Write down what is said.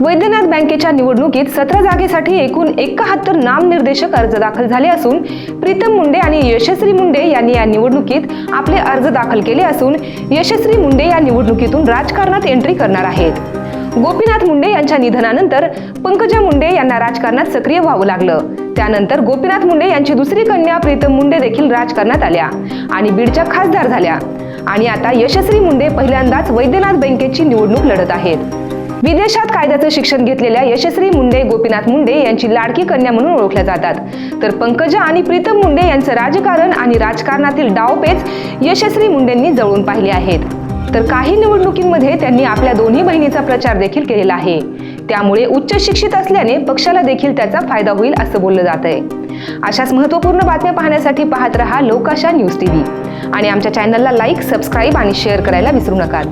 वैद्यनाथ बँकेच्या निवडणुकीत सतरा जागेसाठी एकूण एकाहत्तर नामनिर्देशक अर्ज दाखल झाले असून प्रीतम मुंडे आणि यशस्वी मुंडे यांनी या निवडणुकीत आपले अर्ज दाखल केले असून यशस्वी मुंडे या निवडणुकीतून राजकारणात एंट्री करणार आहेत. गोपीनाथ मुंडे यांच्या निधनानंतर पंकजा मुंडे यांना राजकारणात सक्रिय व्हावं लागलं. त्यानंतर गोपीनाथ मुंडे यांची दुसरी कन्या प्रीतम मुंडे देखील राजकारणात आल्या आणि बीडच्या खासदार झाल्या. आणि आता यशस्वी मुंडे पहिल्यांदाच वैद्यनाथ बँकेची निवडणूक लढत आहेत. विदेशात कायद्याचं शिक्षण घेतलेल्या यशस्वी मुंडे गोपीनाथ मुंडे यांची लाडकी कन्या म्हणून ओळखल्या जातात. तर पंकजा आणि प्रीतम मुंडे यांचं राजकारण आणि राजकारणातील डावपेच यशस्वी मुंडेंनी जवळून पाहिले आहेत. तर काही निवडणुकींमध्ये त्यांनी आपल्या दोन्ही बहिणीचा प्रचार देखील केलेला आहे. त्यामुळे उच्च शिक्षित असल्याने पक्षाला देखील त्याचा फायदा होईल असं बोललं जात आहे अशाच महत्त्वपूर्ण बातम्या पाहण्यासाठी पाहत रहा लोकाशा न्यूज टीव्ही. आणि आमच्या चॅनलला लाईक सबस्क्राईब आणि शेअर करायला विसरू नका.